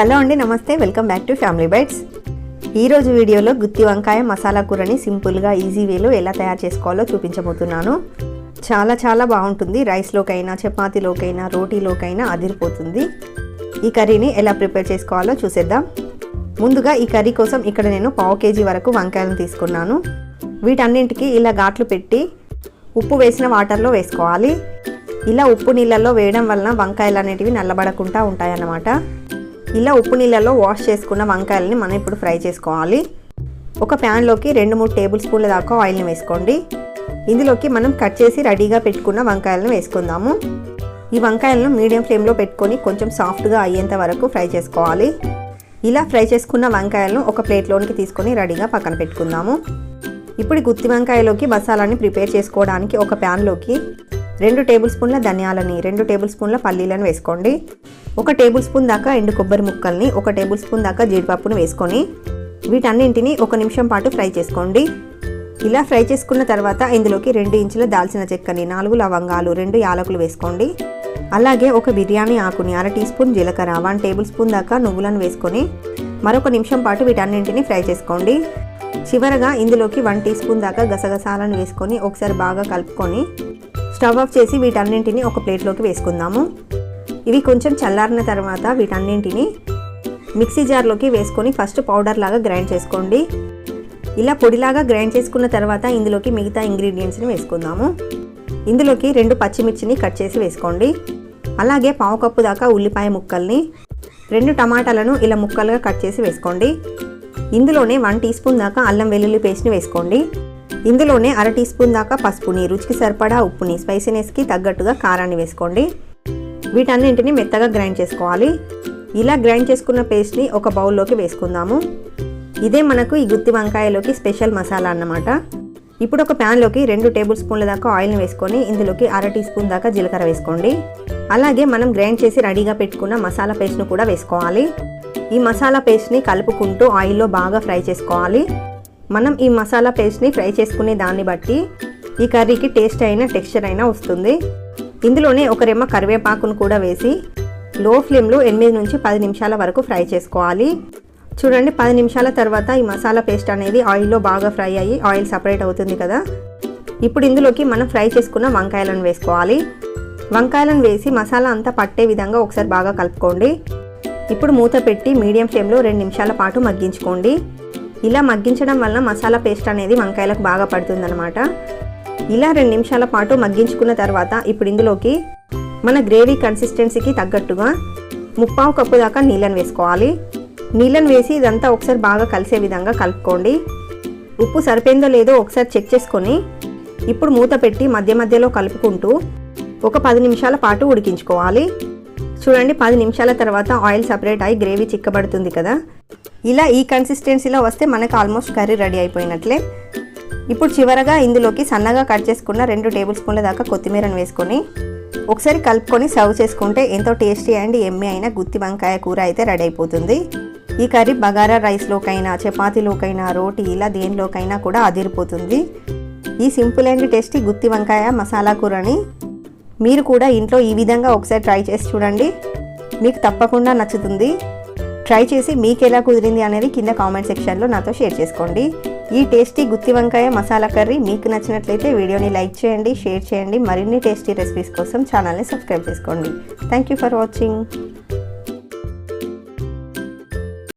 Hello అండి నమస్తే. Welcome back to family bites. ఈరోజు వీడియోలో గుత్తి వంకాయ మసాలా కూరని సింపుల్గా ఈజీ వేలో ఎలా తయారు చేసుకోవాలో చూపించబోతున్నాను. చాలా చాలా బాగుంటుంది. రైస్లోకైనా చపాతీలోకైనా రోటీలోకైనా అదిరిపోతుంది. ఈ కర్రీని ఎలా ప్రిపేర్ చేసుకోవాలో చూసేద్దాం. ముందుగా ఈ కర్రీ కోసం ఇక్కడ నేను పావు కేజీ వరకు వంకాయలను తీసుకున్నాను. వీటన్నింటికి ఇలా ఘాట్లు పెట్టి ఉప్పు వేసిన వాటర్లో వేసుకోవాలి. ఇలా ఉప్పు నీళ్ళల్లో వేయడం వలన వంకాయలు అనేటివి నల్లబడకుండా ఉంటాయన్నమాట. ఇలా ఉప్పు నీళ్ళలో వాష్ చేసుకున్న వంకాయలని మనం ఇప్పుడు ఫ్రై చేసుకోవాలి. ఒక ప్యాన్లోకి రెండు మూడు టేబుల్ స్పూన్ల దాకా ఆయిల్ని వేసుకోండి. ఇందులోకి మనం కట్ చేసి రెడీగా పెట్టుకున్న వంకాయలను వేసుకుందాము. ఈ వంకాయలను మీడియం ఫ్లేమ్లో పెట్టుకొని కొంచెం సాఫ్ట్గా అయ్యేంత వరకు ఫ్రై చేసుకోవాలి. ఇలా ఫ్రై చేసుకున్న వంకాయలను ఒక ప్లేట్లోనికి తీసుకొని రెడీగా పక్కన పెట్టుకుందాము. ఇప్పుడు గుత్తి వంకాయలోకి మసాలాని ప్రిపేర్ చేసుకోవడానికి ఒక ప్యాన్లోకి రెండు టేబుల్ స్పూన్ల ధనియాలని రెండు టేబుల్ స్పూన్ల పల్లీలను వేసుకోండి. ఒక టేబుల్ స్పూన్ దాకా ఎండు కొబ్బరి ముక్కల్ని ఒక టేబుల్ స్పూన్ దాకా జీడిపప్పును వేసుకొని వీటన్నింటిని ఒక నిమిషం పాటు ఫ్రై చేసుకోండి. ఇలా ఫ్రై చేసుకున్న తర్వాత ఇందులోకి రెండు ఇంచుల దాల్చిన చెక్కని నాలుగు లవంగాలు రెండు యాలకులు వేసుకోండి. అలాగే ఒక బిర్యానీ ఆకుని అర టీ స్పూన్ జీలకర్ర వన్ టేబుల్ స్పూన్ దాకా నువ్వులను వేసుకొని మరొక నిమిషం పాటు వీటన్నింటిని ఫ్రై చేసుకోండి. చివరగా ఇందులోకి వన్ టీ స్పూన్ దాకా గసగసాలను వేసుకొని ఒకసారి బాగా కలుపుకొని స్టవ్ ఆఫ్ చేసి వీటన్నింటిని ఒక ప్లేట్లోకి వేసుకుందాము. ఇవి కొంచెం చల్లారిన తర్వాత వీటన్నింటిని మిక్సీ జార్లోకి వేసుకొని ఫస్ట్ పౌడర్ లాగా గ్రైండ్ చేసుకోండి. ఇలా పొడిలాగా గ్రైండ్ చేసుకున్న తర్వాత ఇందులోకి మిగతా ఇంగ్రీడియంట్స్ని వేసుకుందాము. ఇందులోకి రెండు పచ్చిమిర్చిని కట్ చేసి వేసుకోండి. అలాగే పావు కప్పు దాకా ఉల్లిపాయ ముక్కల్ని రెండు టమాటాలను ఇలా ముక్కలుగా కట్ చేసి వేసుకోండి. ఇందులోనే వన్ టీ స్పూన్ దాకా అల్లం వెల్లుల్లి పేస్ట్ని వేసుకోండి. ఇందులోనే అర టీ స్పూన్ దాకా పసుపుని రుచికి సరిపడా ఉప్పుని స్పైసీనెస్కి తగ్గట్టుగా కారాన్ని వేసుకోండి. వీటన్నింటిని మెత్తగా గ్రైండ్ చేసుకోవాలి. ఇలా గ్రైండ్ చేసుకున్న పేస్ట్ని ఒక బౌల్లోకి వేసుకుందాము. ఇదే మనకు ఈ గుత్తి వంకాయలోకి స్పెషల్ మసాలా అన్నమాట. ఇప్పుడు ఒక ప్యాన్లోకి రెండు టేబుల్ స్పూన్ల దాకా ఆయిల్ని వేసుకొని ఇందులోకి అర టీ స్పూన్ దాకా జీలకర్ర వేసుకోండి. అలాగే మనం గ్రైండ్ చేసి రెడీగా పెట్టుకున్న మసాలా పేస్ట్ను కూడా వేసుకోవాలి. ఈ మసాలా పేస్ట్ని కలుపుకుంటూ ఆయిల్లో బాగా ఫ్రై చేసుకోవాలి. మనం ఈ మసాలా పేస్ట్ని ఫ్రై చేసుకునే దాన్ని బట్టి ఈ కర్రీకి టేస్ట్ అయినా టెక్స్చర్ అయినా వస్తుంది. ఇందులోనే ఒక రెమ్మ కరివేపాకును కూడా వేసి లో ఫ్లేమ్లో ఎనిమిది నుంచి పది నిమిషాల వరకు ఫ్రై చేసుకోవాలి. చూడండి పది నిమిషాల తర్వాత ఈ మసాలా పేస్ట్ అనేది ఆయిల్లో బాగా ఫ్రై అయ్యి ఆయిల్ సపరేట్ అవుతుంది కదా. ఇప్పుడు ఇందులోకి మనం ఫ్రై చేసుకున్న వంకాయలను వేసుకోవాలి. వంకాయలను వేసి మసాలా అంతా పట్టే విధంగా ఒకసారి బాగా కలుపుకోండి. ఇప్పుడు మూత పెట్టి మీడియం ఫ్లేమ్లో రెండు నిమిషాల పాటు మగ్గించుకోండి. ఇలా మగ్గించడం వల్ల మసాలా పేస్ట్ అనేది వంకాయలకు బాగా పడుతుందన్నమాట. ఇలా రెండు నిమిషాల పాటు మగ్గించుకున్న తర్వాత ఇప్పుడు ఇందులోకి మన గ్రేవీ కన్సిస్టెన్సీకి తగ్గట్టుగా ముప్పావు కప్పు దాకా నీళ్ళని వేసుకోవాలి. నీళ్ళని వేసి ఇదంతా ఒకసారి బాగా కలిసే విధంగా కలుపుకోండి. ఉప్పు సరిపోయిందో లేదో ఒకసారి చెక్ చేసుకొని ఇప్పుడు మూత పెట్టి మధ్య మధ్యలో కలుపుకుంటూ ఒక పది నిమిషాల పాటు ఉడికించుకోవాలి. చూడండి పది నిమిషాల తర్వాత ఆయిల్ సపరేట్ అయి గ్రేవీ చిక్కబడుతుంది కదా. ఇలా ఈ కన్సిస్టెన్సీలో వస్తే మనకు ఆల్మోస్ట్ కర్రీ రెడీ అయిపోయినట్లే. ఇప్పుడు చివరగా ఇందులోకి సన్నగా కట్ చేసుకున్న రెండు టేబుల్ స్పూన్ల దాకా కొత్తిమీరను వేసుకొని ఒకసారి కలుపుకొని సర్వ్ చేసుకుంటే ఎంతో టేస్టీ అండ్ ఎమ్మె అయిన గుత్తి వంకాయ కూర అయితే రెడీ అయిపోతుంది. ఈ కర్రీ బగారా రైస్లోకైనా చపాతీలోకైనా రోటీ ఇలా దేనిలోకైనా కూడా అదిరిపోతుంది. ఈ సింపుల్ అండ్ టేస్టీ గుత్తి వంకాయ మసాలా కూరని మీరు కూడా ఇంట్లో ఈ విధంగా ఒకసారి ట్రై చేసి చూడండి. మీకు తప్పకుండా నచ్చుతుంది. ట్రై చేసి మీకు ఎలా కుదిరింది అనేది కింద కామెంట్ సెక్షన్లో నాతో షేర్ చేసుకోండి. ఈ టేస్టీ గుత్తి వంకాయ మసాలా కర్రీ మీకు నచ్చినట్లయితే వీడియోని లైక్ చేయండి షేర్ చేయండి. మరిన్ని టేస్టీ రెసిపీస్ కోసం ఛానల్ని సబ్స్క్రైబ్ చేసుకోండి. Thank you for watching